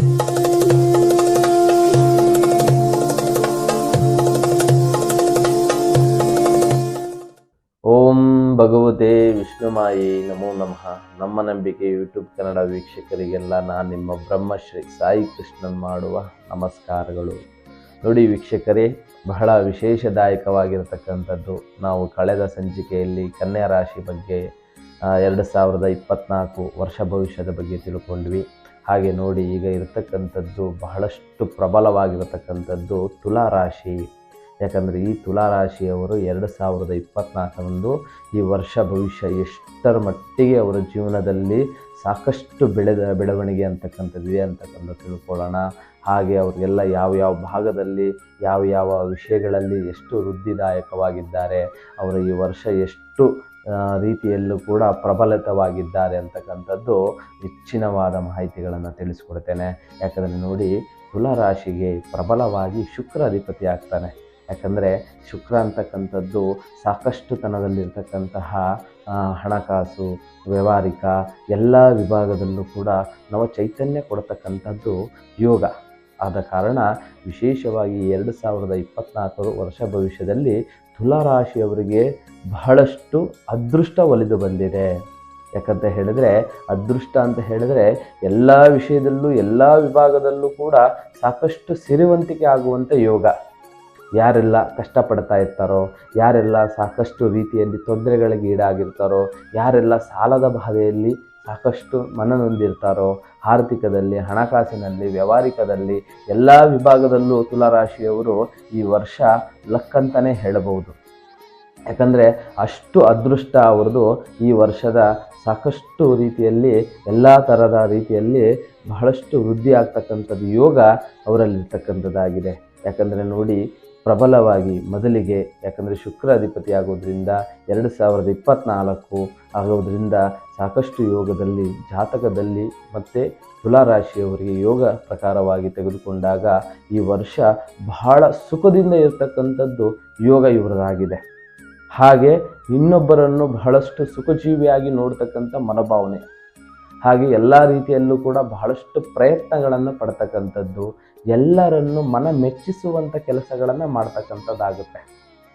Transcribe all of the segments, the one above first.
ಓಂ ಭಗವತೆ ವಿಷ್ಣುಮಾಯಿ ನಮೋ ನಮಃ. ನಮ್ಮ ನಂಬಿಕೆ ಯೂಟ್ಯೂಬ್ ಕನ್ನಡ ವೀಕ್ಷಕರಿಗೆಲ್ಲ ನಾನು ನಿಮ್ಮ ಬ್ರಹ್ಮಶ್ರೀ ಸಾಯಿ ಕೃಷ್ಣನ್ ಮಾಡುವ ನಮಸ್ಕಾರಗಳು. ನೋಡಿ ವೀಕ್ಷಕರೇ, ಬಹಳ ವಿಶೇಷದಾಯಕವಾಗಿರತಕ್ಕಂಥದ್ದು ನಾವು ಕಳೆದ ಸಂಚಿಕೆಯಲ್ಲಿ ಕನ್ಯಾ ರಾಶಿ ಬಗ್ಗೆ ಎರಡು ಸಾವಿರದ ಇಪ್ಪತ್ನಾಲ್ಕು ವರ್ಷ ಭವಿಷ್ಯದ ಬಗ್ಗೆ ತಿಳ್ಕೊಂಡ್ವಿ. ಹಾಗೆ ನೋಡಿ ಈಗ ಇರತಕ್ಕಂಥದ್ದು ಬಹಳಷ್ಟು ಪ್ರಬಲವಾಗಿರತಕ್ಕಂಥದ್ದು ತುಲಾ ರಾಶಿ ಯಾಕಂದರೆ ಈ ತುಲಾ ರಾಶಿಯವರು ಎರಡು ಸಾವಿರದ ಇಪ್ಪತ್ನಾಲ್ಕರಂದು ಈ ವರ್ಷ ಭವಿಷ್ಯ ಎಷ್ಟರ ಮಟ್ಟಿಗೆ ಅವರ ಜೀವನದಲ್ಲಿ ಸಾಕಷ್ಟು ಬೆಳೆದ ಬೆಳವಣಿಗೆ ಅಂತಕ್ಕಂಥದ್ದು ಇದೆ ಅಂತಕ್ಕಂಥ ತಿಳ್ಕೊಳ್ಳೋಣ. ಹಾಗೆ ಅವ್ರಿಗೆಲ್ಲ ಯಾವ ಯಾವ ಭಾಗದಲ್ಲಿ ಯಾವ ಯಾವ ವಿಷಯಗಳಲ್ಲಿ ಎಷ್ಟು ವೃದ್ಧಿದಾಯಕವಾಗಿದ್ದಾರೆ, ಅವರು ಈ ವರ್ಷ ಎಷ್ಟು ರೀತಿಯಲ್ಲೂ ಕೂಡ ಪ್ರಬಲಿತವಾಗಿದ್ದಾರೆ ಅಂತಕ್ಕಂಥದ್ದು ಹೆಚ್ಚಿನವಾದ ಮಾಹಿತಿಗಳನ್ನು ತಿಳಿಸ್ಕೊಡ್ತೇನೆ. ಯಾಕಂದರೆ ನೋಡಿ ತುಲಾ ರಾಶಿಗೆ ಪ್ರಬಲವಾಗಿ ಶುಕ್ರ ಅಧಿಪತಿ ಆಗ್ತಾನೆ. ಯಾಕಂದರೆ ಶುಕ್ರ ಅಂತಕ್ಕಂಥದ್ದು ಸಾಕಷ್ಟು ತನದಲ್ಲಿರ್ತಕ್ಕಂತಹ ಹಣಕಾಸು, ವ್ಯವಹಾರಿಕ ಎಲ್ಲ ವಿಭಾಗದಲ್ಲೂ ಕೂಡ ನವ ಚೈತನ್ಯ ಕೊಡತಕ್ಕಂಥದ್ದು ಯೋಗ. ಆದ ಕಾರಣ ವಿಶೇಷವಾಗಿ ಎರಡು ಸಾವಿರದ ಇಪ್ಪತ್ನಾಲ್ಕರ ವರ್ಷ ಭವಿಷ್ಯದಲ್ಲಿ ತುಲಾ ರಾಶಿಯವರಿಗೆ ಬಹಳಷ್ಟು ಅದೃಷ್ಟ ಒಲಿದು ಬಂದಿದೆ. ಯಾಕಂತ ಹೇಳಿದರೆ, ಅದೃಷ್ಟ ಅಂತ ಹೇಳಿದರೆ ಎಲ್ಲ ವಿಷಯದಲ್ಲೂ, ಎಲ್ಲ ವಿಭಾಗದಲ್ಲೂ ಕೂಡ ಸಾಕಷ್ಟು ಸಿರಿವಂತಿಕೆ ಆಗುವಂಥ ಯೋಗ. ಯಾರೆಲ್ಲ ಕಷ್ಟಪಡ್ತಾ ಇರ್ತಾರೋ, ಯಾರೆಲ್ಲ ಸಾಕಷ್ಟು ರೀತಿಯಲ್ಲಿ ತೊಂದರೆಗಳಿಗೆ ಈಡಾಗಿರ್ತಾರೋ, ಯಾರೆಲ್ಲ ಸಾಲದ ಬಾಧೆಯಲ್ಲಿ ಸಾಕಷ್ಟು ಮನನೊಂದಿರ್ತಾರೋ ಆರ್ಥಿಕದಲ್ಲಿ, ಹಣಕಾಸಿನಲ್ಲಿ, ವ್ಯವಹಾರಿಕದಲ್ಲಿ, ಎಲ್ಲ ವಿಭಾಗದಲ್ಲೂ ತುಲಾರಾಶಿಯವರು ಈ ವರ್ಷ ಲಕ್ಕಂತಲೇ ಹೇಳಬಹುದು. ಯಾಕಂದರೆ ಅಷ್ಟು ಅದೃಷ್ಟ ಅವ್ರದ್ದು ಈ ವರ್ಷದ ಸಾಕಷ್ಟು ರೀತಿಯಲ್ಲಿ, ಎಲ್ಲ ಥರದ ರೀತಿಯಲ್ಲಿ ಬಹಳಷ್ಟು ವೃದ್ಧಿ ಆಗ್ತಕ್ಕಂಥದ್ದು ಯೋಗ ಅವರಲ್ಲಿರ್ತಕ್ಕಂಥದ್ದಾಗಿದೆ. ಯಾಕಂದರೆ ನೋಡಿ ಪ್ರಬಲವಾಗಿ ಮೊದಲಿಗೆ, ಯಾಕಂದರೆ ಶುಕ್ರ ಅಧಿಪತಿ ಆಗೋದ್ರಿಂದ ಎರಡು ಸಾವಿರದ ಇಪ್ಪತ್ತ್ನಾಲ್ಕು ಆಗೋದ್ರಿಂದ ಸಾಕಷ್ಟು ಯೋಗದಲ್ಲಿ, ಜಾತಕದಲ್ಲಿ ಮತ್ತು ತುಲಾರಾಶಿಯವರಿಗೆ ಯೋಗ ಪ್ರಕಾರವಾಗಿ ತೆಗೆದುಕೊಂಡಾಗ ಈ ವರ್ಷ ಬಹಳ ಸುಖದಿಂದ ಇರತಕ್ಕಂಥದ್ದು ಯೋಗ ಇವರದಾಗಿದೆ. ಹಾಗೆ ಇನ್ನೊಬ್ಬರನ್ನು ಬಹಳಷ್ಟು ಸುಖಜೀವಿಯಾಗಿ ನೋಡ್ತಕ್ಕಂಥ ಮನೋಭಾವನೆ. ಹಾಗೆ ಎಲ್ಲ ರೀತಿಯಲ್ಲೂ ಕೂಡ ಬಹಳಷ್ಟು ಪ್ರಯತ್ನಗಳನ್ನು ಪಡ್ತಕ್ಕಂಥದ್ದು ಎಲ್ಲರನ್ನು ಮನ ಮೆಚ್ಚಿಸುವಂಥ ಕೆಲಸಗಳನ್ನು ಮಾಡ್ತಕ್ಕಂಥದ್ದಾಗುತ್ತೆ.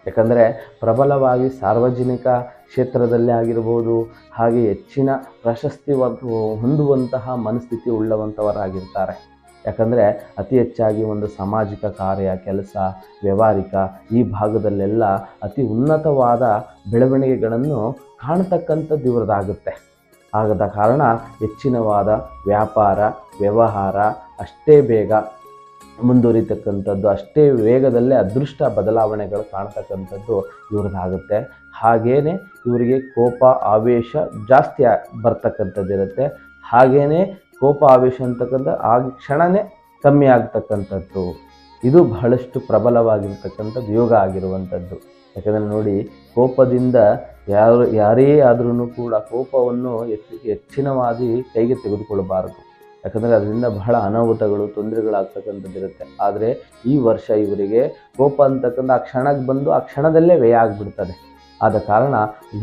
ಯಾಕಂದರೆ ಪ್ರಬಲವಾಗಿ ಸಾರ್ವಜನಿಕ ಕ್ಷೇತ್ರದಲ್ಲಿ ಆಗಿರ್ಬೋದು, ಹಾಗೆ ಹೆಚ್ಚಿನ ಪ್ರಶಸ್ತಿ ಹೊಂದುವಂತಹ ಮನಸ್ಥಿತಿ ಉಳ್ಳವಂಥವರಾಗಿರ್ತಾರೆ ಯಾಕಂದರೆ ಅತಿ ಹೆಚ್ಚಾಗಿ ಒಂದು ಸಾಮಾಜಿಕ ಕಾರ್ಯ, ಕೆಲಸ, ವ್ಯವಹಾರಿಕ ಈ ಭಾಗದಲ್ಲೆಲ್ಲ ಅತಿ ಉನ್ನತವಾದ ಬೆಳವಣಿಗೆಗಳನ್ನು ಕಾಣ್ತಕ್ಕಂಥದ್ದು ಇವರದಾಗುತ್ತೆ ಆಗದ ಕಾರಣ ಹೆಚ್ಚಿನವಾದ ವ್ಯಾಪಾರ, ವ್ಯವಹಾರ ಅಷ್ಟೇ ಬೇಗ ಮುಂದುವರಿತಕ್ಕಂಥದ್ದು, ಅಷ್ಟೇ ವೇಗದಲ್ಲೇ ಅದೃಷ್ಟ ಬದಲಾವಣೆಗಳು ಕಾಣ್ತಕ್ಕಂಥದ್ದು ಇವ್ರದ್ದಾಗುತ್ತೆ. ಹಾಗೇ ಇವರಿಗೆ ಕೋಪ, ಆವೇಶ ಜಾಸ್ತಿ ಬರ್ತಕ್ಕಂಥದ್ದಿರುತ್ತೆ ಹಾಗೇನೆ ಕೋಪ, ಆವೇಶ ಅಂತಕ್ಕಂಥ ಆ ಕ್ಷಣವೇ ಕಮ್ಮಿ ಆಗ್ತಕ್ಕಂಥದ್ದು. ಇದು ಬಹಳಷ್ಟು ಪ್ರಬಲವಾಗಿರ್ತಕ್ಕಂಥದ್ದು, ಯೋಗ ಆಗಿರುವಂಥದ್ದು. ಯಾಕಂದರೆ ನೋಡಿ, ಕೋಪದಿಂದ ಯಾರು, ಯಾರೇ ಆದ್ರೂ ಕೂಡ ಕೋಪವನ್ನು ಹೆಚ್ಚು, ಹೆಚ್ಚಿನವಾಗಿ ಕೈಗೆ ತೆಗೆದುಕೊಳ್ಳಬಾರದು. ಯಾಕಂದರೆ ಅದರಿಂದ ಬಹಳ ಅನಾಹುತಗಳು ತೊಂದರೆಗಳಾಗ್ತಕ್ಕಂಥದ್ದಿರುತ್ತೆ ಆದರೆ ಈ ವರ್ಷ ಇವರಿಗೆ ಕೋಪ ಅಂತಕ್ಕಂಥ ಆ ಕ್ಷಣಕ್ಕೆ ಬಂದು ಆ ಕ್ಷಣದಲ್ಲೇ ವ್ಯಯ ಆಗಿಬಿಡ್ತದೆ. ಆದ ಕಾರಣ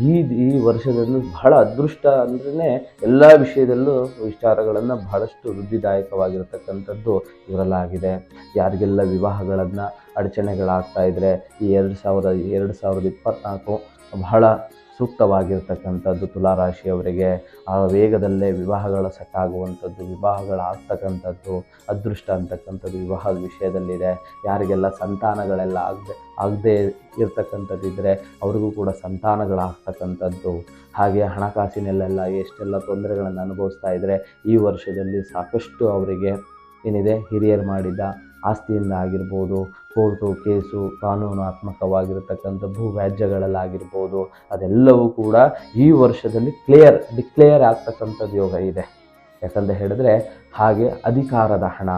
ಈ ಈ ವರ್ಷದಲ್ಲಿ ಬಹಳ ಅದೃಷ್ಟ ಅಂದ್ರೇ ಎಲ್ಲ ವಿಷಯದಲ್ಲೂ ವಿಚಾರಗಳನ್ನು ಬಹಳಷ್ಟು ವೃದ್ಧಿದಾಯಕವಾಗಿರತಕ್ಕಂಥದ್ದು ಇವರಲ್ಲಾಗಿದೆ. ಯಾರಿಗೆಲ್ಲ ವಿವಾಹಗಳನ್ನು ಅಡಚಣೆಗಳಾಗ್ತಾ ಇದ್ದರೆ ಈ ಎರಡು ಸಾವಿರದ ಎರಡು ಸಾವಿರದ ಇಪ್ಪತ್ತ್ನಾಲ್ಕು ಬಹಳ ಸೂಕ್ತವಾಗಿರ್ತಕ್ಕಂಥದ್ದು ತುಲಾರಾಶಿಯವರಿಗೆ ಆ ವೇಗದಲ್ಲೇ ವಿವಾಹಗಳ ಸೆಟ್ ಆಗುವಂಥದ್ದು ವಿವಾಹಗಳಾಗ್ತಕ್ಕಂಥದ್ದು ಅದೃಷ್ಟ ಅಂತಕ್ಕಂಥದ್ದು ವಿವಾಹದ ವಿಷಯದಲ್ಲಿದೆ. ಯಾರಿಗೆಲ್ಲ ಸಂತಾನಗಳೆಲ್ಲ ಆಗದೆ ಆಗದೆ ಇರ್ತಕ್ಕಂಥದ್ದಿದ್ದರೆ ಅವ್ರಿಗೂ ಕೂಡ ಸಂತಾನಗಳಾಗ್ತಕ್ಕಂಥದ್ದು. ಹಾಗೆ ಹಣಕಾಸಿನಲ್ಲೆಲ್ಲ ಎಷ್ಟೆಲ್ಲ ತೊಂದರೆಗಳನ್ನು ಅನುಭವಿಸ್ತಾ ಇದ್ದರೆ ಈ ವರ್ಷದಲ್ಲಿ ಸಾಕಷ್ಟು ಅವರಿಗೆ ಏನಿದೆ, ಹಿರಿಯರು ಮಾಡಿದ ಆಸ್ತಿಯಿಂದ ಆಗಿರ್ಬೋದು ಕೋರ್ಟು ಕೇಸು ಕಾನೂನಾತ್ಮಕವಾಗಿರತಕ್ಕಂಥ ಭೂ ವ್ಯಾಜ್ಯಗಳಲ್ಲಾಗಿರ್ಬೋದು ಅದೆಲ್ಲವೂ ಕೂಡ ಈ ವರ್ಷದಲ್ಲಿ ಕ್ಲಿಯರ್, ಡಿಕ್ಲೇರ್ ಆಗ್ತಕ್ಕಂಥದ್ದು ಯೋಗ ಇದೆ. ಯಾಕಂತ ಹೇಳಿದ್ರೆ ಹಾಗೆ ಅಧಿಕಾರದ ಹಣ,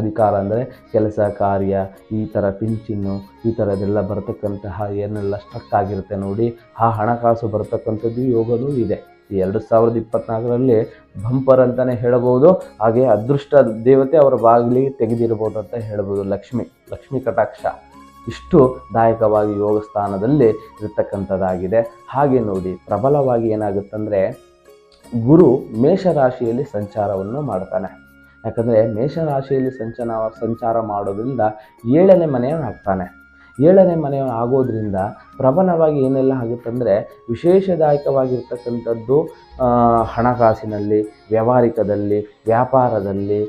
ಅಧಿಕಾರ ಅಂದರೆ ಕೆಲಸ, ಕಾರ್ಯ, ಈ ಥರ ಪಿಂಚಿನ್ನು, ಈ ಥರದೆಲ್ಲ ಬರ್ತಕ್ಕಂತಹ ಏನೆಲ್ಲ ಸ್ಟ್ರಕ್ ಆಗಿರುತ್ತೆ ನೋಡಿ, ಆ ಹಣಕಾಸು ಬರ್ತಕ್ಕಂಥದ್ದು ಯೋಗದೂ ಇದೆ. ಈ ಎರಡು ಸಾವಿರದ ಇಪ್ಪತ್ನಾಲ್ಕರಲ್ಲಿ ಬಂಪರ್ ಅಂತಲೇ ಹೇಳಬಹುದು, ಹಾಗೆ ಅದೃಷ್ಟ ದೇವತೆ ಅವರ ಬಾಗಿಲಿಗೆ ತೆಗೆದಿರ್ಬೋದು ಅಂತ ಹೇಳ್ಬೋದು ಲಕ್ಷ್ಮಿ ಲಕ್ಷ್ಮಿ ಕಟಾಕ್ಷ. ಇಷ್ಟು ದಾಯಕವಾಗಿ ಯೋಗ ಸ್ಥಾನದಲ್ಲಿ ಇರತಕ್ಕಂಥದ್ದಾಗಿದೆ. ಹಾಗೆ ನೋಡಿ, ಪ್ರಬಲವಾಗಿ ಏನಾಗುತ್ತಂದರೆ ಗುರು ಮೇಷರಾಶಿಯಲ್ಲಿ ಸಂಚಾರವನ್ನು ಮಾಡ್ತಾನೆ. ಯಾಕಂದರೆ ಮೇಷರಾಶಿಯಲ್ಲಿ ಸಂಚನ, ಸಂಚಾರ ಮಾಡೋದ್ರಿಂದ ಏಳನೇ ಮನೆಯನ್ನು ಆಗ್ತಾನೆ. ಏಳನೇ ಮನೆ ಆಗೋದ್ರಿಂದ ಪ್ರಬಲವಾಗಿ ಏನೆಲ್ಲ ಆಗುತ್ತಂದರೆ ವಿಶೇಷದಾಯಕವಾಗಿರ್ತಕ್ಕಂಥದ್ದು ಹಣಕಾಸಿನಲ್ಲಿ, ವ್ಯಾವಹಾರಿಕದಲ್ಲಿ, ವ್ಯಾಪಾರದಲ್ಲಿ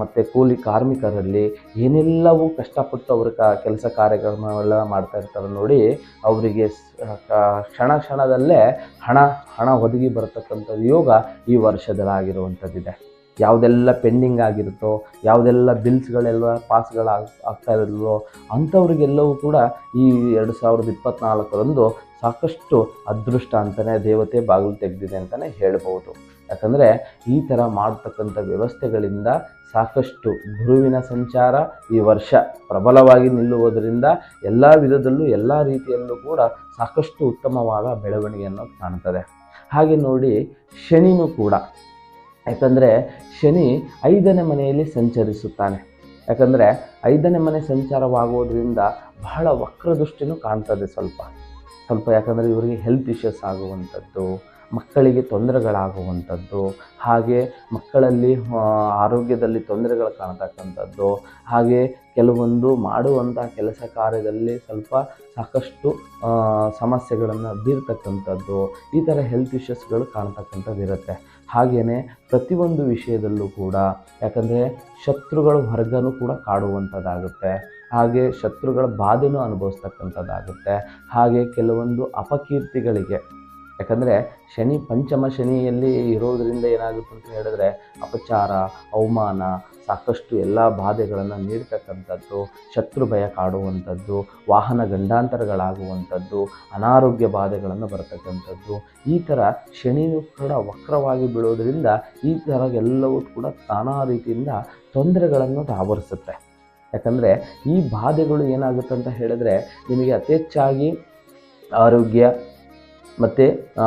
ಮತ್ತು ಕೂಲಿ ಕಾರ್ಮಿಕರಲ್ಲಿ ಏನೆಲ್ಲವೂ ಕಷ್ಟಪಟ್ಟು ಅವ್ರ ಕ, ಕೆಲಸ ಕಾರ್ಯಕ್ರಮಗಳೆಲ್ಲ ಮಾಡ್ತಾ ಇರ್ತಾರೆ ನೋಡಿ, ಅವರಿಗೆ ಕ್ಷಣ ಕ್ಷಣದಲ್ಲೇ ಹಣ ಹಣ ಒದಗಿ ಬರತಕ್ಕಂಥದ್ದು ಯೋಗ ಈ ವರ್ಷದಲ್ಲಾಗಿರುವಂಥದ್ದಿದೆ. ಯಾವುದೆಲ್ಲ ಪೆಂಡಿಂಗ್ ಆಗಿರುತ್ತೋ, ಯಾವುದೆಲ್ಲ ಬಿಲ್ಸ್ಗಳೆಲ್ಲ ಪಾಸ್ಗಳು ಆಗ್ತಾ ಇರಲ್ವೋ ಅಂಥವ್ರಿಗೆಲ್ಲವೂ ಕೂಡ ಈ ಎರಡು ಸಾವಿರದ ಇಪ್ಪತ್ತ್ನಾಲ್ಕರಂದು ಸಾಕಷ್ಟು ಅದೃಷ್ಟ ಅಂತಲೇ ದೇವತೆ ಬಾಗಿಲು ತೆಗೆದಿದೆ ಅಂತಲೇ ಹೇಳ್ಬೋದು ಯಾಕಂದರೆ ಈ ಥರ ಮಾಡ್ತಕ್ಕಂಥ ವ್ಯವಸ್ಥೆಗಳಿಂದ ಸಾಕಷ್ಟು ಗುರುವಿನ ಸಂಚಾರ ಈ ವರ್ಷ ಪ್ರಬಲವಾಗಿ ನಿಲ್ಲುವುದರಿಂದ ಎಲ್ಲ ವಿಧದಲ್ಲೂ ಎಲ್ಲ ರೀತಿಯಲ್ಲೂ ಕೂಡ ಸಾಕಷ್ಟು ಉತ್ತಮವಾದ ಬೆಳವಣಿಗೆಯನ್ನು ಕಾಣ್ತದೆ. ಹಾಗೆ ನೋಡಿ ಶನಿನೂ ಕೂಡ ಯಾಕಂದರೆ ಶನಿ ಐದನೇ ಮನೆಯಲ್ಲಿ ಸಂಚರಿಸುತ್ತಾನೆ. ಯಾಕಂದರೆ ಐದನೇ ಮನೆ ಸಂಚಾರವಾಗೋದ್ರಿಂದ ಬಹಳ ವಕ್ರದೃಷ್ಟಿನೂ ಕಾಣ್ತದೆ ಸ್ವಲ್ಪ. ಸ್ವಲ್ಪ ಯಾಕಂದರೆ ಇವರಿಗೆ ಹೆಲ್ತ್ ಇಶ್ಯೂಸ್ ಆಗುವಂಥದ್ದು ಮಕ್ಕಳಿಗೆ ತೊಂದರೆಗಳಾಗುವಂಥದ್ದು, ಹಾಗೆ ಮಕ್ಕಳಲ್ಲಿ ಆರೋಗ್ಯದಲ್ಲಿ ತೊಂದರೆಗಳು ಕಾಣತಕ್ಕಂಥದ್ದು, ಹಾಗೆ ಕೆಲವೊಂದು ಮಾಡುವಂಥ ಕೆಲಸ ಕಾರ್ಯದಲ್ಲಿ ಸ್ವಲ್ಪ ಸಾಕಷ್ಟು ಸಮಸ್ಯೆಗಳನ್ನು ಬೀರ್ತಕ್ಕಂಥದ್ದು, ಈ ಥರ ಹೆಲ್ತ್ ಇಶ್ಯೂಸ್ಗಳು ಕಾಣ್ತಕ್ಕಂಥದ್ದು ಇರುತ್ತೆ ಹಾಗೆಯೇ ಪ್ರತಿಯೊಂದು ವಿಷಯದಲ್ಲೂ ಕೂಡ, ಯಾಕಂದರೆ ಶತ್ರುಗಳು ಹೊರಗನೂ ಕೂಡ ಕಾಡುವಂಥದ್ದಾಗುತ್ತೆ. ಹಾಗೆ ಶತ್ರುಗಳ ಬಾಧೆನೂ ಅನುಭವಿಸ್ತಕ್ಕಂಥದ್ದಾಗುತ್ತೆ. ಹಾಗೆ ಕೆಲವೊಂದು ಅಪಕೀರ್ತಿಗಳಿಗೆ ಯಾಕಂದರೆ ಶನಿ ಪಂಚಮ ಶನಿಯಲ್ಲಿ ಇರೋದರಿಂದ ಏನಾಗುತ್ತೆ ಅಂತ ಹೇಳಿದ್ರೆ ಅಪಚಾರ, ಅವಮಾನ, ಸಾಕಷ್ಟು ಎಲ್ಲ ಬಾಧೆಗಳನ್ನು ನೀಡ್ತಕ್ಕಂಥದ್ದು, ಶತ್ರು ಭಯ ಕಾಡುವಂಥದ್ದು, ವಾಹನ ಗಂಡಾಂತರಗಳಾಗುವಂಥದ್ದು, ಅನಾರೋಗ್ಯ ಬಾಧೆಗಳನ್ನು ಬರತಕ್ಕಂಥದ್ದು. ಈ ಥರ ಶನಿಯು ಕೂಡ ವಕ್ರವಾಗಿ ಬೀಳೋದ್ರಿಂದ ಈ ಥರ ಎಲ್ಲವೂ ಕೂಡ ನಾನಾ ರೀತಿಯಿಂದ ತೊಂದರೆಗಳನ್ನು ಆವರಿಸುತ್ತೆ ಯಾಕಂದರೆ ಈ ಬಾಧೆಗಳು ಏನಾಗುತ್ತೆ ಅಂತ ಹೇಳಿದ್ರೆ ನಿಮಗೆ ಅತಿ ಹೆಚ್ಚಾಗಿ ಆರೋಗ್ಯ ಮತ್ತು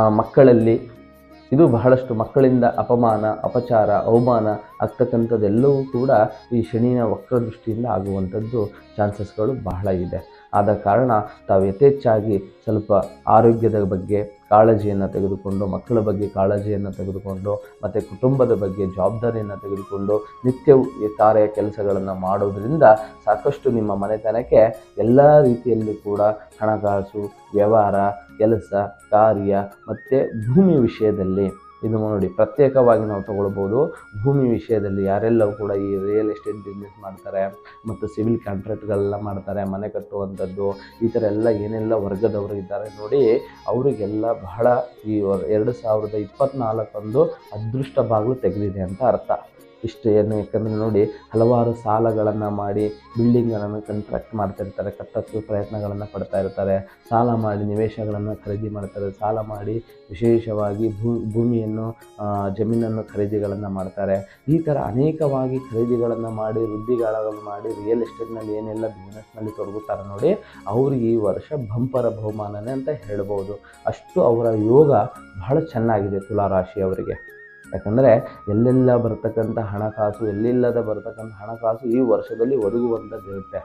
ಮಕ್ಕಳಲ್ಲಿ ಇದು ಬಹಳಷ್ಟು ಮಕ್ಕಳಿಂದ ಅಪಮಾನ, ಅಪಚಾರ, ಅವಮಾನ ಆಗ್ತಕ್ಕಂಥದ್ದೆಲ್ಲವೂ ಕೂಡ ಈ ಶನಿಯ ವಕ್ರದೃಷ್ಟಿಯಿಂದ ಆಗುವಂಥದ್ದು ಚಾನ್ಸಸ್ಗಳು ಬಹಳ ಇದೆ. ಆದ ಕಾರಣ ತಾವು ಯಥೇಚ್ಛಾಗಿ ಸ್ವಲ್ಪ ಆರೋಗ್ಯದ ಬಗ್ಗೆ ಕಾಳಜಿಯನ್ನು ತೆಗೆದುಕೊಂಡು, ಮಕ್ಕಳ ಬಗ್ಗೆ ಕಾಳಜಿಯನ್ನು ತೆಗೆದುಕೊಂಡು, ಮತ್ತು ಕುಟುಂಬದ ಬಗ್ಗೆ ಜವಾಬ್ದಾರಿಯನ್ನು ತೆಗೆದುಕೊಂಡು ನಿತ್ಯವೂ ಕಾರ್ಯ ಕೆಲಸಗಳನ್ನು ಮಾಡೋದರಿಂದ ಸಾಕಷ್ಟು ನಿಮ್ಮ ಮನೆತನಕ್ಕೆ ಎಲ್ಲ ರೀತಿಯಲ್ಲೂ ಕೂಡ ಹಣಕಾಸು, ವ್ಯವಹಾರ, ಕೆಲಸ, ಕಾರ್ಯ ಮತ್ತು ಭೂಮಿ ವಿಷಯದಲ್ಲಿ ಇದು ನೋಡಿ, ಪ್ರತ್ಯೇಕವಾಗಿ ನಾವು ತಗೊಳ್ಬೋದು. ಭೂಮಿ ವಿಷಯದಲ್ಲಿ ಯಾರೆಲ್ಲವೂ ಕೂಡ ಈ ರಿಯಲ್ ಎಸ್ಟೇಟ್ ಬಿಸ್ನೆಸ್ ಮಾಡ್ತಾರೆ ಮತ್ತು ಸಿವಿಲ್ ಕಾಂಟ್ರಾಕ್ಟ್ಗಳೆಲ್ಲ ಮಾಡ್ತಾರೆ, ಮನೆ ಕಟ್ಟುವಂಥದ್ದು, ಈ ಥರ ಎಲ್ಲ ಏನೆಲ್ಲ ವರ್ಗದವರು ಇದ್ದಾರೆ ನೋಡಿ, ಅವರಿಗೆಲ್ಲ ಬಹಳ ಈ ಎರಡು ಸಾವಿರದ ಇಪ್ಪತ್ತ್ನಾಲ್ಕರಂದು ಅದೃಷ್ಟ ಬಾಗಿಲು ತೆಗೆದಿದೆ ಅಂತ ಅರ್ಥ. ಇಷ್ಟು ಏನು? ಯಾಕಂದರೆ ನೋಡಿ, ಹಲವಾರು ಸಾಲಗಳನ್ನು ಮಾಡಿ ಬಿಲ್ಡಿಂಗ್ಗಳನ್ನು ಕಂಟ್ರಾಕ್ಟ್ ಮಾಡ್ತಾ ಇರ್ತಾರೆ ಕಟ್ಟೋಕ್ಕೆ ಪ್ರಯತ್ನಗಳನ್ನು ಪಡ್ತಾ ಇರ್ತಾರೆ. ಸಾಲ ಮಾಡಿ ನಿವೇಶಗಳನ್ನು ಖರೀದಿ ಮಾಡ್ತಾರೆ. ಸಾಲ ಮಾಡಿ ವಿಶೇಷವಾಗಿ ಭೂ, ಭೂಮಿಯನ್ನು ಜಮೀನನ್ನು ಖರೀದಿಗಳನ್ನು ಮಾಡ್ತಾರೆ. ಈ ಥರ ಅನೇಕವಾಗಿ ಖರೀದಿಗಳನ್ನು ಮಾಡಿ, ವೃದ್ಧಿಗಾಳಗಳನ್ನು ಮಾಡಿ ರಿಯಲ್ ಎಸ್ಟೇಟ್ನಲ್ಲಿ ಏನೆಲ್ಲ ಬಿಸ್ನೆಸ್ನಲ್ಲಿ ತೊಡಗುತ್ತಾರೆ ನೋಡಿ ಅವ್ರಿಗೆ ಈ ವರ್ಷ ಬಂಪರ ಬಹುಮಾನನೇ ಅಂತ ಹೇಳ್ಬೋದು. ಅಷ್ಟು ಅವರ ಯೋಗ ಬಹಳ ಚೆನ್ನಾಗಿದೆ ತುಲಾರಾಶಿಯವರಿಗೆ ಯಾಕಂದರೆ ಎಲ್ಲೆಲ್ಲ ಬರ್ತಕ್ಕಂಥ ಹಣಕಾಸು, ಎಲ್ಲಿಲ್ಲದ ಬರ್ತಕ್ಕಂಥ ಹಣಕಾಸು ಈ ವರ್ಷದಲ್ಲಿ ಒದಗುವಂಥದ್ದಿರುತ್ತೆ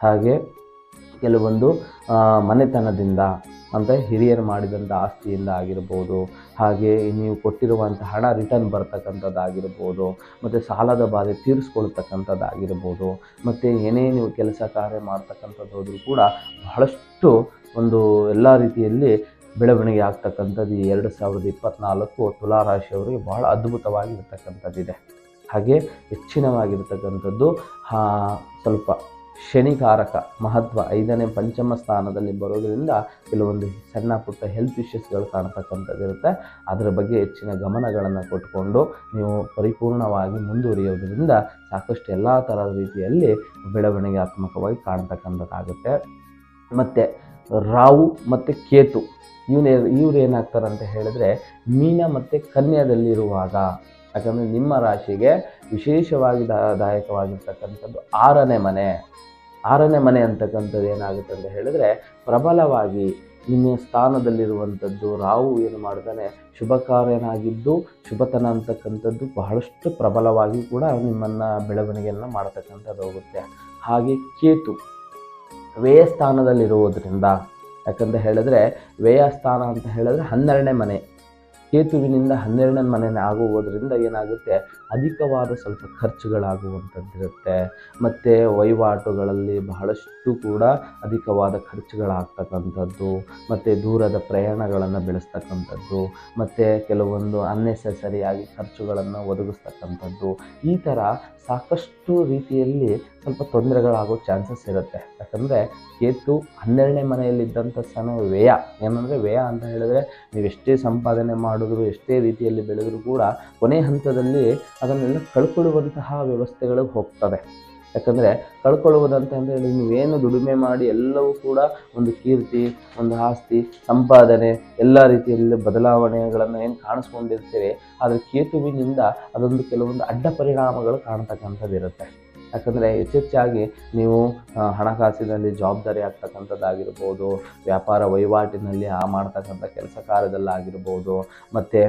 ಹಾಗೆ ಕೆಲವೊಂದು ಮನೆತನದಿಂದ ಅಂದರೆ ಹಿರಿಯರು ಮಾಡಿದಂಥ ಆಸ್ತಿಯಿಂದ ಆಗಿರ್ಬೋದು, ಹಾಗೆ ನೀವು ಕೊಟ್ಟಿರುವಂಥ ಹಣ ರಿಟರ್ನ್ ಬರ್ತಕ್ಕಂಥದ್ದಾಗಿರ್ಬೋದು, ಮತ್ತು ಸಾಲದ ಬಾಧೆ ತೀರಿಸ್ಕೊಳ್ತಕ್ಕಂಥದ್ದಾಗಿರ್ಬೋದು, ಮತ್ತು ಏನೇ ನೀವು ಕೆಲಸ ಕಾರ್ಯ ಮಾಡ್ತಕ್ಕಂಥದ್ದು ಕೂಡ ಬಹಳಷ್ಟು ಒಂದು ಎಲ್ಲ ರೀತಿಯಲ್ಲಿ ಬೆಳವಣಿಗೆ ಆಗ್ತಕ್ಕಂಥದ್ದು ಈ ಎರಡು ಸಾವಿರದ ಇಪ್ಪತ್ತ್ನಾಲ್ಕು ತುಲಾರಾಶಿಯವರಿಗೆ ಬಹಳ ಅದ್ಭುತವಾಗಿರ್ತಕ್ಕಂಥದ್ದಿದೆ. ಹಾಗೆ ಹೆಚ್ಚಿನವಾಗಿರ್ತಕ್ಕಂಥದ್ದು ಸ್ವಲ್ಪ ಶನಿಕಾರಕ ಮಹತ್ವ ಐದನೇ ಪಂಚಮ ಸ್ಥಾನದಲ್ಲಿ ಬರೋದರಿಂದ ಕೆಲವೊಂದು ಸಣ್ಣ ಪುಟ್ಟ ಹೆಲ್ತ್ ಇಶ್ಯೂಸ್ಗಳು ಕಾಣ್ತಕ್ಕಂಥದ್ದಿರುತ್ತೆ. ಅದರ ಬಗ್ಗೆ ಹೆಚ್ಚಿನ ಗಮನಗಳನ್ನು ಕೊಟ್ಕೊಂಡು ನೀವು ಪರಿಪೂರ್ಣವಾಗಿ ಮುಂದುವರಿಯೋದ್ರಿಂದ ಸಾಕಷ್ಟು ಎಲ್ಲ ಥರದ ರೀತಿಯಲ್ಲಿ ಬೆಳವಣಿಗೆಯಾತ್ಮಕವಾಗಿ ಕಾಣ್ತಕ್ಕಂಥದ್ದಾಗುತ್ತೆ. ಮತ್ತು ರಾವು ಮತ್ತು ಕೇತು. ಇವನೇ ಇವ್ರು ಅಂತ ಹೇಳಿದ್ರೆ ಮೀನ ಮತ್ತು ಕನ್ಯಾದಲ್ಲಿರುವಾಗ, ಯಾಕಂದರೆ ನಿಮ್ಮ ರಾಶಿಗೆ ವಿಶೇಷವಾಗಿ ದಾಯಕವಾಗಿರ್ತಕ್ಕಂಥದ್ದು ಆರನೇ ಮನೆ. ಆರನೇ ಮನೆ ಅಂತಕ್ಕಂಥದ್ದು ಏನಾಗುತ್ತೆ ಅಂತ ಹೇಳಿದ್ರೆ ಪ್ರಬಲವಾಗಿ ನಿಮ್ಮ ಸ್ಥಾನದಲ್ಲಿರುವಂಥದ್ದು ರಾವು ಏನು ಮಾಡ್ತಾನೆ, ಶುಭ ಕಾರ್ಯನಾಗಿದ್ದು, ಶುಭತನ ಅಂತಕ್ಕಂಥದ್ದು ಬಹಳಷ್ಟು ಪ್ರಬಲವಾಗಿ ಕೂಡ ನಿಮ್ಮನ್ನು ಬೆಳವಣಿಗೆಯನ್ನು ಮಾಡ್ತಕ್ಕಂಥದ್ದು ಹೋಗುತ್ತೆ. ಹಾಗೆ ಕೇತು. ವ್ಯಯ ಸ್ಥಾನದಲ್ಲಿರುವುದರಿಂದ ಯಾಕಂತ ಹೇಳಿದ್ರೆ ವ್ಯಯ ಸ್ಥಾನ ಅಂತ ಹೇಳಿದ್ರೆ ಹನ್ನೆರಡನೇ ಮನೆ. ಕೇತುವಿನಿಂದ ಹನ್ನೆರಡನೇ ಮನೆನೇ ಆಗುವುದರಿಂದ ಏನಾಗುತ್ತೆ? ಅಧಿಕವಾದ ಸ್ವಲ್ಪ ಖರ್ಚುಗಳಾಗುವಂಥದ್ದಿರುತ್ತೆ. ಮತ್ತು ವಹಿವಾಟುಗಳಲ್ಲಿ ಬಹಳಷ್ಟು ಕೂಡ ಅಧಿಕವಾದ ಖರ್ಚುಗಳಾಗ್ತಕ್ಕಂಥದ್ದು. ಮತ್ತು ದೂರದ ಪ್ರಯಾಣಗಳನ್ನು ಬೆಳೆಸ್ತಕ್ಕಂಥದ್ದು. ಮತ್ತು ಕೆಲವೊಂದು ಅನ್ನೆಸೆಸರಿಯಾಗಿ ಖರ್ಚುಗಳನ್ನು ಒದಗಿಸ್ತಕ್ಕಂಥದ್ದು. ಈ ಥರ ಸಾಕಷ್ಟು ರೀತಿಯಲ್ಲಿ ಸ್ವಲ್ಪ ತೊಂದರೆಗಳಾಗೋ ಚಾನ್ಸಸ್ ಇರುತ್ತೆ. ಯಾಕಂದರೆ ಕೇತು ಹನ್ನೆರಡನೇ ಮನೆಯಲ್ಲಿದ್ದಂಥ ಸ್ಥಾನ ವ್ಯಯ. ಏನಂದರೆ ವ್ಯಯ ಅಂತ ಹೇಳಿದ್ರೆ ನೀವು ಎಷ್ಟೇ ಸಂಪಾದನೆ ಮಾಡಿದ್ರು, ಎಷ್ಟೇ ರೀತಿಯಲ್ಲಿ ಬೆಳೆದರೂ ಕೂಡ ಕೊನೆ ಹಂತದಲ್ಲಿ ಅದನ್ನೆಲ್ಲ ಕಳ್ಕೊಳ್ಳುವಂತಹ ವ್ಯವಸ್ಥೆಗಳಿಗೆ ಹೋಗ್ತದೆ ಯಾಕಂದರೆ ಕಳ್ಕೊಳ್ಳುವುದಂತ ನೀವು ನೀವೇನು ದುಡಿಮೆ ಮಾಡಿ ಎಲ್ಲವೂ ಕೂಡ ಒಂದು ಕೀರ್ತಿ, ಒಂದು ಆಸ್ತಿ, ಸಂಪಾದನೆ, ಎಲ್ಲ ರೀತಿಯಲ್ಲಿ ಬದಲಾವಣೆಗಳನ್ನು ಏನು ಕಾಣಿಸ್ಕೊಂಡಿರ್ತೇವೆ ಆದರೆ ಕೇತುವಿನಿಂದ ಅದೊಂದು ಕೆಲವೊಂದು ಅಡ್ಡ ಪರಿಣಾಮಗಳು ಕಾಣ್ತಕ್ಕಂಥದ್ದು ಇರುತ್ತೆ. ಯಾಕಂದರೆ ಹೆಚ್ಚೆಚ್ಚಾಗಿ ನೀವು ಹಣಕಾಸಿನಲ್ಲಿ ಜವಾಬ್ದಾರಿ ಆಗ್ತಕ್ಕಂಥದ್ದಾಗಿರ್ಬೋದು, ವ್ಯಾಪಾರ ವಹಿವಾಟಿನಲ್ಲಿ ಆ ಮಾಡ್ತಕ್ಕಂಥ ಕೆಲಸ ಕಾರ್ಯದಲ್ಲಾಗಿರ್ಬೋದು, ಮತ್ತು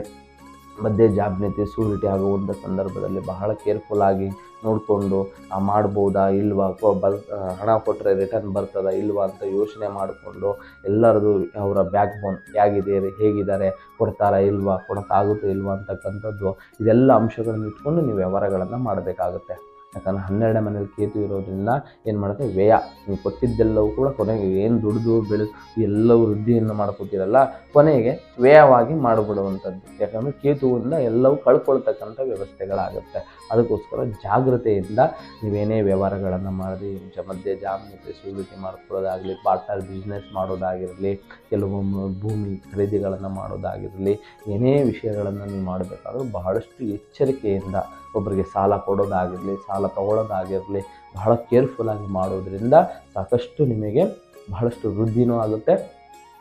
ಮಧ್ಯೆ ಜಾಬ್ನತಿ ಸೂರಿಟಿ ಆಗುವಂಥ ಸಂದರ್ಭದಲ್ಲಿ ಬಹಳ ಕೇರ್ಫುಲ್ ಆಗಿ ನೋಡಿಕೊಂಡು ಮಾಡ್ಬೋದಾ, ಇಲ್ವಾ, ಕೊ- ಬರ್ ಹಣ ಕೊಟ್ಟರೆ ರಿಟರ್ನ್ ಬರ್ತದಾ, ಇಲ್ವಾ ಅಂತ ಯೋಚನೆ ಮಾಡಿಕೊಂಡು ಎಲ್ಲರದು ಅವರ ಬ್ಯಾಕ್ ಬೋನ್ ಹೇಗಿದೆ, ಹೇಗಿದ್ದಾರೆ, ಕೊಡ್ತಾರಾ, ಇಲ್ವಾ, ಕೊಡೋಕ್ಕಾಗುತ್ತೋ, ಇಲ್ವಾ ಅಂತಕ್ಕಂಥದ್ದು, ಇದೆಲ್ಲ ಅಂಶಗಳನ್ನು ಇಟ್ಕೊಂಡು ನೀವು ವ್ಯವಹಾರಗಳನ್ನು ಮಾಡಬೇಕಾಗುತ್ತೆ. ಯಾಕಂದ್ರೆ ಹನ್ನೆರಡನೇ ಮನೇಲಿ ಕೇತು ಇರೋದ್ರಿಂದ ಏನು ಮಾಡುತ್ತೆ? ವ್ಯಯ. ನೀವು ಕೊಟ್ಟಿದ್ದೆಲ್ಲವೂ ಕೂಡ ಕೊನೆಗೆ ಏನು ದುಡಿದು, ಬೆಳೆ ಎಲ್ಲವೂ ವೃದ್ಧಿಯನ್ನು ಮಾಡ್ಕೊತೀರಲ್ಲ ಕೊನೆಗೆ ವ್ಯಯವಾಗಿ ಮಾಡಿಬಿಡುವಂಥದ್ದು. ಯಾಕಂದರೆ ಕೇತುವಿಂದ ಎಲ್ಲವೂ ಕಳ್ಕೊಳ್ತಕ್ಕಂಥ ವ್ಯವಸ್ಥೆಗಳಾಗುತ್ತೆ. ಅದಕ್ಕೋಸ್ಕರ ಜಾಗ್ರತೆಯಿಂದ ನೀವೇನೇ ವ್ಯವಹಾರಗಳನ್ನು ಮಾಡಿ, ಜ- ಮಧ್ಯೆ ಜಾಮೀನು ಸುಲಿಕೆ ಮಾಡ್ಕೊಳ್ಳೋದಾಗಲಿ, ಪಾರ್ಟ್ನರ್ ಬಿಸ್ನೆಸ್ ಮಾಡೋದಾಗಿರಲಿ, ಕೆಲವೊಮ್ಮೆ ಭೂಮಿ ಖರೀದಿಗಳನ್ನು ಮಾಡೋದಾಗಿರಲಿ, ಏನೇ ವಿಷಯಗಳನ್ನು ನೀವು ಮಾಡಬೇಕಾದ್ರೂ ಬಹಳಷ್ಟು ಎಚ್ಚರಿಕೆಯಿಂದ ಒಬ್ಬರಿಗೆ ಸಾಲ ಕೊಡೋದಾಗಿರಲಿ, ಸಾಲ ತಗೊಳ್ಳೋದಾಗಿರಲಿ ಬಹಳ ಕೇರ್ಫುಲ್ಲಾಗಿ ಮಾಡೋದ್ರಿಂದ ಸಾಕಷ್ಟು ನಿಮಗೆ ಬಹಳಷ್ಟು ವೃದ್ಧಿನೂ ಆಗುತ್ತೆ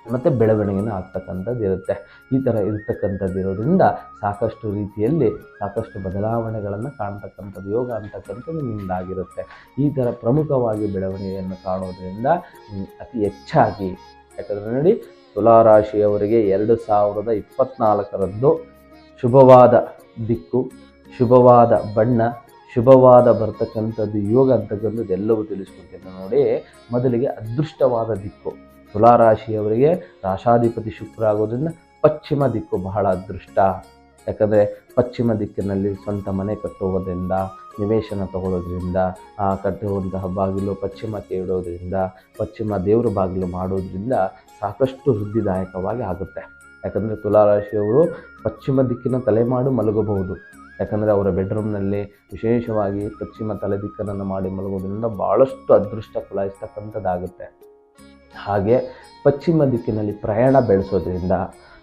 ಮತ್ತು ಬೆಳವಣಿಗೆನೂ ಆಗ್ತಕ್ಕಂಥದ್ದು ಇರುತ್ತೆ. ಈ ಥರ ಇರ್ತಕ್ಕಂಥದ್ದು ಇರೋದ್ರಿಂದ ಸಾಕಷ್ಟು ರೀತಿಯಲ್ಲಿ ಸಾಕಷ್ಟು ಬದಲಾವಣೆಗಳನ್ನು ಕಾಣ್ತಕ್ಕಂಥದ್ದು ಯೋಗ ಅಂತಕ್ಕಂಥದ್ದು ನಿಮ್ಮದಾಗಿರುತ್ತೆ ಈ ಥರ ಪ್ರಮುಖವಾಗಿ ಬೆಳವಣಿಗೆಯನ್ನು ಕಾಣೋದ್ರಿಂದ ಅತಿ ಹೆಚ್ಚಾಗಿ ಯಾಕಂದರೆ ನೋಡಿ ತುಲಾರಾಶಿಯವರಿಗೆ ಎರಡು ಸಾವಿರದ ಇಪ್ಪತ್ತ್ನಾಲ್ಕರಂದು ಶುಭವಾದ ದಿಕ್ಕು, ಶುಭವಾದ ಬಣ್ಣ ಶುಭವಾದ ಬರ್ತಕ್ಕಂಥದ್ದು ಯೋಗ ಅಂತಕ್ಕಂಥದ್ದು ಎಲ್ಲವೂ ತಿಳಿಸ್ಕೊಡ್ತೇನೆ. ನೋಡಿ, ಮೊದಲಿಗೆ ಅದೃಷ್ಟವಾದ ದಿಕ್ಕು. ತುಲಾರಾಶಿಯವರಿಗೆ ರಾಶಾಧಿಪತಿ ಶುಕ್ರ ಆಗೋದ್ರಿಂದ ಪಶ್ಚಿಮ ದಿಕ್ಕು ಬಹಳ ಅದೃಷ್ಟ. ಯಾಕಂದರೆ ಪಶ್ಚಿಮ ದಿಕ್ಕಿನಲ್ಲಿ ಸ್ವಂತ ಮನೆ ಕಟ್ಟುವುದರಿಂದ, ನಿವೇಶನ ತಗೊಳ್ಳೋದ್ರಿಂದ, ಆ ಕಟ್ಟುವಂತಹ ಬಾಗಿಲು ಪಶ್ಚಿಮಕ್ಕೆ ಇಡೋದ್ರಿಂದ, ಪಶ್ಚಿಮ ದೇವರ ಬಾಗಿಲು ಮಾಡೋದ್ರಿಂದ ಸಾಕಷ್ಟು ವೃದ್ಧಿದಾಯಕವಾಗಿ ಆಗುತ್ತೆ. ಯಾಕಂದರೆ ತುಲಾರಾಶಿಯವರು ಪಶ್ಚಿಮ ದಿಕ್ಕಿನ ತಲೆಮಾಡು ಮಲಗಬಹುದು. ಯಾಕಂದರೆ ಅವರ ಬೆಡ್ರೂಮ್ನಲ್ಲಿ ವಿಶೇಷವಾಗಿ ಪಶ್ಚಿಮ ತಲೆ ದಿಕ್ಕನ್ನು ಮಾಡಿ ಮಲಗೋದ್ರಿಂದ ಭಾಳಷ್ಟು ಅದೃಷ್ಟ ಫಲಾಯಿಸ್ತಕ್ಕಂಥದ್ದಾಗುತ್ತೆ ಹಾಗೆ ಪಶ್ಚಿಮ ದಿಕ್ಕಿನಲ್ಲಿ ಪ್ರಯಾಣ ಬೆಳೆಸೋದ್ರಿಂದ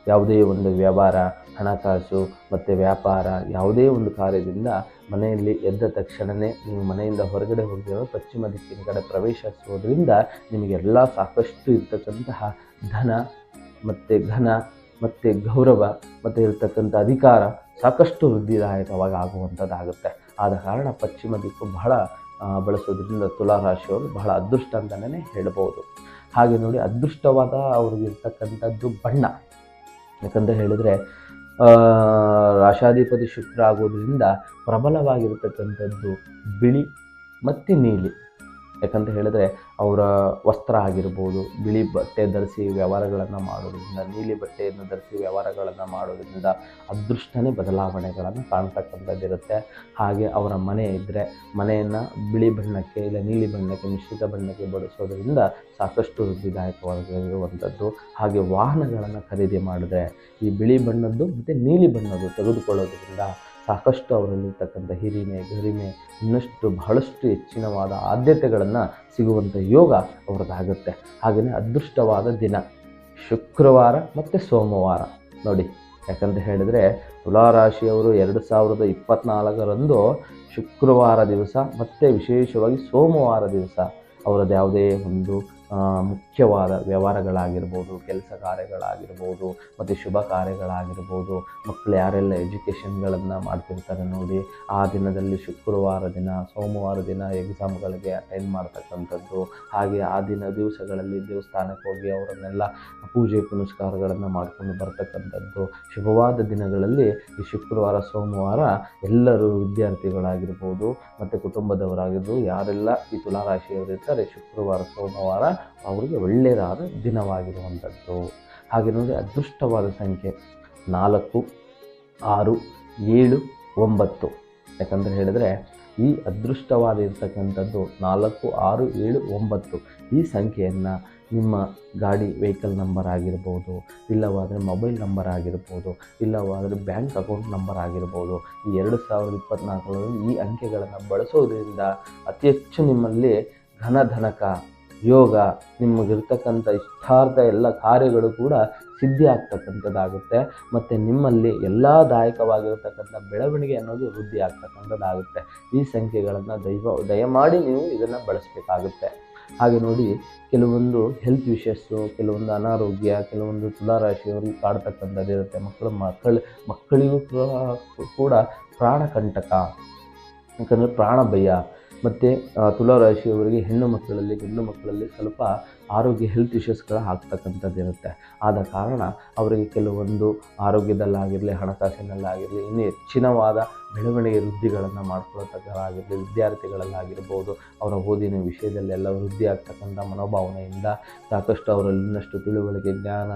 ಯಾವುದೇ ಒಂದು ವ್ಯವಹಾರ, ಹಣಕಾಸು ಮತ್ತು ವ್ಯಾಪಾರ ಯಾವುದೇ ಒಂದು ಕಾರ್ಯದಿಂದ ಮನೆಯಲ್ಲಿ ಎದ್ದ ತಕ್ಷಣವೇ ನೀವು ಮನೆಯಿಂದ ಹೊರಗಡೆ ಹೋಗಿರೋ ಪಶ್ಚಿಮ ದಿಕ್ಕಿನ ಕಡೆ ಪ್ರವೇಶಿಸೋದ್ರಿಂದ ನಿಮಗೆಲ್ಲ ಸಾಕಷ್ಟು ಇರ್ತಕ್ಕಂತಹ ಧನ ಮತ್ತು ಘನ ಮತ್ತು ಗೌರವ ಮತ್ತು ಇರತಕ್ಕಂಥ ಅಧಿಕಾರ ಸಾಕಷ್ಟು ವೃದ್ಧಿದಾಯಕವಾಗಿ ಆಗುವಂಥದ್ದಾಗುತ್ತೆ. ಆದ ಕಾರಣ ಪಶ್ಚಿಮ ದಿಕ್ಕು ಬಹಳ ಬಳಸೋದ್ರಿಂದ ತುಲಾರಾಶಿಯವರು ಬಹಳ ಅದೃಷ್ಟ ಅಂತಲೇ ಹೇಳ್ಬೋದು. ಹಾಗೆ ನೋಡಿ ಅದೃಷ್ಟವಾದ ಅವ್ರಿಗಿರ್ತಕ್ಕಂಥದ್ದು ಬಣ್ಣ. ಯಾಕಂತ ಹೇಳಿದರೆ ರಾಶಾಧಿಪತಿ ಶುಕ್ರ ಆಗೋದ್ರಿಂದ ಪ್ರಬಲವಾಗಿರ್ತಕ್ಕಂಥದ್ದು ಬಿಳಿ ಮತ್ತು ನೀಲಿ. ಯಾಕಂತ ಹೇಳಿದ್ರೆ ಅವರ ವಸ್ತ್ರ ಆಗಿರ್ಬೋದು, ಬಿಳಿ ಬಟ್ಟೆ ಧರಿಸಿ ವ್ಯವಹಾರಗಳನ್ನು ಮಾಡೋದ್ರಿಂದ, ನೀಲಿ ಬಟ್ಟೆಯನ್ನು ಧರಿಸಿ ವ್ಯವಹಾರಗಳನ್ನು ಮಾಡೋದ್ರಿಂದ ಅದೃಷ್ಟನೇ ಬದಲಾವಣೆಗಳನ್ನು ಕಾಣ್ತಕ್ಕಂಥದ್ದಿರುತ್ತೆ ಹಾಗೆ ಅವರ ಮನೆ ಇದ್ದರೆ ಮನೆಯನ್ನು ಬಿಳಿ ಬಣ್ಣಕ್ಕೆ ಇಲ್ಲ ನೀಲಿ ಬಣ್ಣಕ್ಕೆ, ಮಿಶ್ರಿತ ಬಣ್ಣಕ್ಕೆ ಬಳಸೋದ್ರಿಂದ ಸಾಕಷ್ಟು ವೃದ್ಧಿದಾಯಕವಾಗಿರುವಂಥದ್ದು ಹಾಗೆ ವಾಹನಗಳನ್ನು ಖರೀದಿ ಮಾಡಿದ್ರೆ ಈ ಬಿಳಿ ಬಣ್ಣದ್ದು ಮತ್ತು ನೀಲಿ ಬಣ್ಣದ್ದು ತೆಗೆದುಕೊಳ್ಳೋದ್ರಿಂದ ಸಾಕಷ್ಟು ಅವರಲ್ಲಿರ್ತಕ್ಕಂಥ ಹಿರಿಮೆ, ಗರಿಮೆ, ಇನ್ನಷ್ಟು ಬಹಳಷ್ಟು ಹೆಚ್ಚಿನವಾದ ಆದ್ಯತೆಗಳನ್ನು ಸಿಗುವಂಥ ಯೋಗ ಅವ್ರದ್ದಾಗುತ್ತೆ. ಹಾಗೆಯೇ ಅದೃಷ್ಟವಾದ ದಿನ. ಶುಕ್ರವಾರ ಮತ್ತು ಸೋಮವಾರ. ನೋಡಿ, ಯಾಕಂತ ಹೇಳಿದರೆ ತುಲಾರಾಶಿಯವರು ಎರಡು ಸಾವಿರದ ಇಪ್ಪತ್ನಾಲ್ಕರಂದು ಶುಕ್ರವಾರ ದಿವಸ ಮತ್ತು ವಿಶೇಷವಾಗಿ ಸೋಮವಾರ ದಿವಸ ಅವರದ್ದು ಯಾವುದೇ ಒಂದು ಮುಖ್ಯವಾದ ವ್ಯವಹಾರಗಳಾಗಿರ್ಬೋದು, ಕೆಲಸ ಕಾರ್ಯಗಳಾಗಿರ್ಬೋದು, ಮತ್ತು ಶುಭ ಕಾರ್ಯಗಳಾಗಿರ್ಬೋದು ಮಕ್ಕಳು ಯಾರೆಲ್ಲ ಎಜುಕೇಷನ್ಗಳನ್ನು ಮಾಡ್ತಿರ್ತಾರೆ ನೋಡಿ, ಆ ದಿನದಲ್ಲಿ ಶುಕ್ರವಾರ ದಿನ, ಸೋಮವಾರ ದಿನ ಎಕ್ಸಾಮ್ಗಳಿಗೆ ಅಟೆಂಡ್ ಮಾಡ್ತಕ್ಕಂಥದ್ದು, ಹಾಗೆ ಆ ದಿನ ದಿವಸಗಳಲ್ಲಿ ದೇವಸ್ಥಾನಕ್ಕೆ ಹೋಗಿ ಅವರನ್ನೆಲ್ಲ ಪೂಜೆ ಪುನಸ್ಕಾರಗಳನ್ನು ಮಾಡ್ಕೊಂಡು ಬರ್ತಕ್ಕಂಥದ್ದು. ಶುಭವಾದ ದಿನಗಳಲ್ಲಿ ಈ ಶುಕ್ರವಾರ, ಸೋಮವಾರ ಎಲ್ಲರೂ ವಿದ್ಯಾರ್ಥಿಗಳಾಗಿರ್ಬೋದು, ಮತ್ತು ಕುಟುಂಬದವರಾಗಿರ್ಬೋದು, ಯಾರೆಲ್ಲ ಈ ತುಲಾರಾಶಿಯವರಿರ್ತಾರೆ, ಶುಕ್ರವಾರ, ಸೋಮವಾರ ಅವರಿಗೆ ಒಳ್ಳೆಯದಾದ ದಿನವಾಗಿರುವಂಥದ್ದು. ಹಾಗೆ ನೋಡಿ, ಅದೃಷ್ಟವಾದ ಸಂಖ್ಯೆ ನಾಲ್ಕು, ಆರು, ಏಳು, ಒಂಬತ್ತು. ಯಾಕಂದರೆ ಹೇಳಿದರೆ, ಈ ಅದೃಷ್ಟವಾದ ಇರ್ತಕ್ಕಂಥದ್ದು ನಾಲ್ಕು, ಆರು, ಏಳು, ಒಂಬತ್ತು ಈ ಸಂಖ್ಯೆಯನ್ನು ನಿಮ್ಮ ಗಾಡಿ ವೆಹಿಕಲ್ ನಂಬರ್ ಆಗಿರ್ಬೋದು, ಇಲ್ಲವಾದರೆ ಮೊಬೈಲ್ ನಂಬರ್ ಆಗಿರ್ಬೋದು, ಇಲ್ಲವಾದರೆ ಬ್ಯಾಂಕ್ ಅಕೌಂಟ್ ನಂಬರ್ ಆಗಿರ್ಬೋದು, ಈ ಎರಡು ಸಾವಿರದ ಇಪ್ಪತ್ತ್ನಾಲ್ಕರಲ್ಲಿ ಈ ಅಂಕೆಗಳನ್ನು ಬಳಸೋದ್ರಿಂದ ಅತಿ ಹೆಚ್ಚು ನಿಮ್ಮಲ್ಲಿ ಘನಧನಕ ಯೋಗ ನಿಮಗಿರ್ತಕ್ಕಂಥ ಇಷ್ಟಾರ್ಥ ಎಲ್ಲ ಕಾರ್ಯಗಳು ಕೂಡ ಸಿದ್ಧಿ ಆಗ್ತಕ್ಕಂಥದ್ದಾಗುತ್ತೆ ಮತ್ತು ನಿಮ್ಮಲ್ಲಿ ಎಲ್ಲ ದಾಯಕವಾಗಿರತಕ್ಕಂಥ ಬೆಳವಣಿಗೆ ಅನ್ನೋದು ವೃದ್ಧಿ ಆಗ್ತಕ್ಕಂಥದ್ದಾಗುತ್ತೆ ಈ ಸಂಖ್ಯೆಗಳನ್ನು ದೈವ, ದಯಮಾಡಿ ನೀವು ಇದನ್ನು ಬಳಸಬೇಕಾಗುತ್ತೆ. ಹಾಗೆ ನೋಡಿ, ಕೆಲವೊಂದು ಹೆಲ್ತ್ ವಿಷಸ್ಸು ಕೆಲವೊಂದು ಅನಾರೋಗ್ಯ, ಕೆಲವೊಂದು ತುಲಾರಾಶಿಯವರು ಕಾಡ್ತಕ್ಕಂಥದ್ದು ಇರುತ್ತೆ. ಮಕ್ಕಳು ಮಕ್ಕಳು, ಮಕ್ಕಳಿಗೂ ಕೂಡ- ಪ್ರಾಣಕಂಟಕ, ಯಾಕಂದರೆ ಪ್ರಾಣ ಭಯ ಮತ್ತು ತುಲಾರಾಶಿಯವರಿಗೆ ಹೆಣ್ಣು ಮಕ್ಕಳಲ್ಲಿ ಗಂಡು ಮಕ್ಕಳಲ್ಲಿ ಸ್ವಲ್ಪ ಆರೋಗ್ಯ ಹೆಲ್ತ್ ಇಶ್ಯೂಸ್ಗಳು ಆಗ್ತಕ್ಕಂಥದ್ದು ಇರುತ್ತೆ. ಆದ ಕಾರಣ ಅವರಿಗೆ ಕೆಲವೊಂದು ಆರೋಗ್ಯದಲ್ಲಾಗಿರಲಿ, ಹಣಕಾಸಿನಲ್ಲಾಗಿರಲಿ, ಇನ್ನೂ ಹೆಚ್ಚಿನವಾದ ಬೆಳವಣಿಗೆ ವೃದ್ಧಿಗಳನ್ನು ಮಾಡ್ಕೊಳ್ತಕ್ಕಾಗಿರಲಿ ವಿದ್ಯಾರ್ಥಿಗಳಲ್ಲಾಗಿರ್ಬೋದು, ಅವರ ಓದಿನ ವಿಷಯದಲ್ಲೆಲ್ಲ ವೃದ್ಧಿ ಆಗ್ತಕ್ಕಂಥ ಮನೋಭಾವನೆಯಿಂದ ಸಾಕಷ್ಟು ಅವರಲ್ಲಿ ಇನ್ನಷ್ಟು ತಿಳುವಳಿಕೆ, ಜ್ಞಾನ,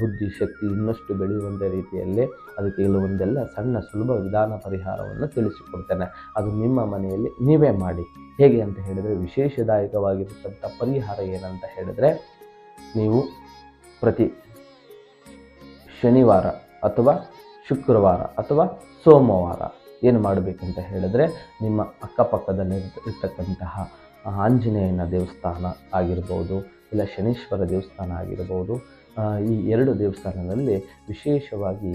ಬುದ್ಧಿ, ಶಕ್ತಿ ಇನ್ನಷ್ಟು ಬೆಳೆಯುವಂಥ ರೀತಿಯಲ್ಲಿ ಅದಕ್ಕೆ ಕೆಲವೊಂದೆಲ್ಲ ಸಣ್ಣ ಸುಲಭ ವಿಧಾನ ಪರಿಹಾರವನ್ನು ತಿಳಿಸಿಕೊಡ್ತೇನೆ. ಅದು ನಿಮ್ಮ ಮನೆಯಲ್ಲಿ ನೀವೇ ಮಾಡಿ. ಹೇಗೆ ಅಂತ ಹೇಳಿದರೆ ವಿಶೇಷದಾಯಕವಾಗಿರ್ತಕ್ಕಂಥ ಪರಿಹಾರ ಏನಂತ ಹೇಳಿದರೆ ನೀವು ಪ್ರತಿ ಶನಿವಾರ ಅಥವಾ ಶುಕ್ರವಾರ ಅಥವಾ ಸೋಮವಾರ ಏನು ಮಾಡಬೇಕಂತ ಹೇಳಿದರೆ ನಿಮ್ಮ ಅಕ್ಕಪಕ್ಕದಲ್ಲಿ ಇರ್ತಕ್ಕಂತಹ ಆಂಜನೇಯನ ದೇವಸ್ಥಾನ ಆಗಿರ್ಬೋದು ಇಲ್ಲ ಶನೀಶ್ವರ ದೇವಸ್ಥಾನ ಆಗಿರ್ಬೋದು ಈ ಎರಡು ದೇವಸ್ಥಾನದಲ್ಲಿ ವಿಶೇಷವಾಗಿ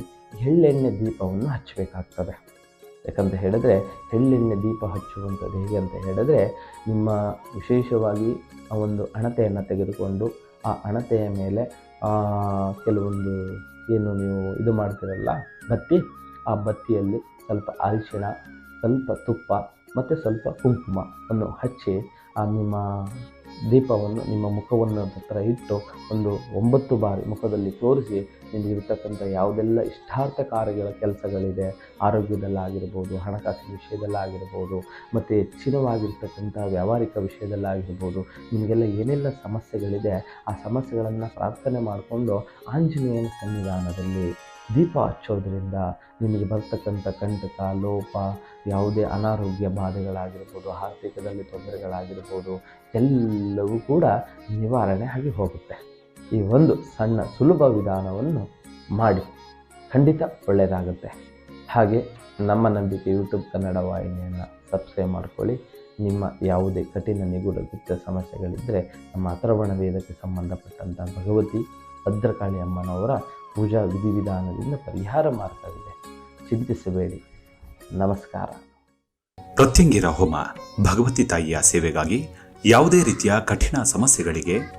ಎಳ್ಳೆಣ್ಣೆ ದೀಪವನ್ನು ಹಚ್ಚಬೇಕಾಗ್ತದೆ. ಯಾಕಂತ ಹೇಳಿದ್ರೆ ಎಳ್ಳೆಣ್ಣೆ ದೀಪ ಹಚ್ಚುವಂಥದ್ದು ಹೇಗೆ ಅಂತ ಹೇಳಿದ್ರೆ ನಿಮ್ಮ ವಿಶೇಷವಾಗಿ ಆ ಒಂದು ಅಣತೆಯನ್ನು ತೆಗೆದುಕೊಂಡು ಆ ಅಣತೆಯ ಮೇಲೆ ಕೆಲವೊಂದು ಏನು ನೀವು ಇದು ಮಾಡ್ತೀರಲ್ಲ, ಬತ್ತಿ, ಆ ಬತ್ತಿಯಲ್ಲಿ ಸ್ವಲ್ಪ ಅರಿಶಿಣ, ಸ್ವಲ್ಪ ತುಪ್ಪ ಮತ್ತು ಸ್ವಲ್ಪ ಕುಂಕುಮವನ್ನು ಹಚ್ಚಿ ಆ ನಿಮ್ಮ ದೀಪವನ್ನು ನಿಮ್ಮ ಮುಖವನ್ನು ಹತ್ರ ಇಟ್ಟು ಒಂದು ಒಂಬತ್ತು ಬಾರಿ ಮುಖದಲ್ಲಿ ತೋರಿಸಿ ನಿಮಗಿರ್ತಕ್ಕಂಥ ಯಾವುದೆಲ್ಲ ಇಷ್ಟಾರ್ಥ ಕಾರ್ಯಗಳ ಕೆಲಸಗಳಿದೆ, ಆರೋಗ್ಯದಲ್ಲಾಗಿರ್ಬೋದು, ಹಣಕಾಸಿನ ವಿಷಯದಲ್ಲಾಗಿರ್ಬೋದು, ಮತ್ತು ಹೆಚ್ಚಿನವಾಗಿರ್ತಕ್ಕಂಥ ವ್ಯಾವಹಾರಿಕ ವಿಷಯದಲ್ಲಾಗಿರ್ಬೋದು, ನಿಮಗೆಲ್ಲ ಏನೆಲ್ಲ ಸಮಸ್ಯೆಗಳಿದೆ, ಆ ಸಮಸ್ಯೆಗಳನ್ನು ಪ್ರಾರ್ಥನೆ ಮಾಡಿಕೊಂಡು ಆಂಜನೇಯನ ಸನ್ನಿಧಾನದಲ್ಲಿ ದೀಪ ಹಚ್ಚೋದ್ರಿಂದ ನಿಮಗೆ ಬರ್ತಕ್ಕಂಥ ಕಂಟಕ, ಲೋಪ, ಯಾವುದೇ ಅನಾರೋಗ್ಯ ಬಾಧೆಗಳಾಗಿರ್ಬೋದು, ಆರ್ಥಿಕದಲ್ಲಿ ತೊಂದರೆಗಳಾಗಿರ್ಬೋದು, ಎಲ್ಲವೂ ಕೂಡ ನಿವಾರಣೆ ಆಗಿ ಹೋಗುತ್ತೆ. ಈ ಒಂದು ಸಣ್ಣ ಸುಲಭ ವಿಧಾನವನ್ನು ಮಾಡಿ. ಖಂಡಿತ ಒಳ್ಳೆಯದಾಗುತ್ತೆ. ಹಾಗೆ ನಮ್ಮ ನಂಬಿಕೆ ಯೂಟ್ಯೂಬ್ ಕನ್ನಡ ವಾಹಿನಿಯನ್ನು ಸಬ್ಸ್ಕ್ರೈಬ್ ಮಾಡ್ಕೊಳ್ಳಿ. ನಿಮ್ಮ ಯಾವುದೇ ಕಠಿಣ ನಿಗೂಢ ಗುಪ್ತ ಸಮಸ್ಯೆಗಳಿದ್ದರೆ ನಮ್ಮ ಅಥರ್ವಣ ವೇದಕ್ಕೆ ಸಂಬಂಧಪಟ್ಟಂಥ ಭಗವತಿ ಭದ್ರಕಾಳಿ ಅಮ್ಮನವರ ಪೂಜಾ ವಿಧಿವಿಧಾನದಿಂದ ಪರಿಹಾರ ಮಾರ್ಗವಿದೆ. ಚಿಂತಿಸಬೇಡಿ. ನಮಸ್ಕಾರ. ಪ್ರತ್ಯಂಗಿರ ಹೋಮ ಭಗವತಿ ತಾಯಿಯ ಸೇವೆಗಾಗಿ ಯಾವುದೇ ರೀತಿಯ ಕಠಿಣ ಸಮಸ್ಯೆಗಳಿಗೆ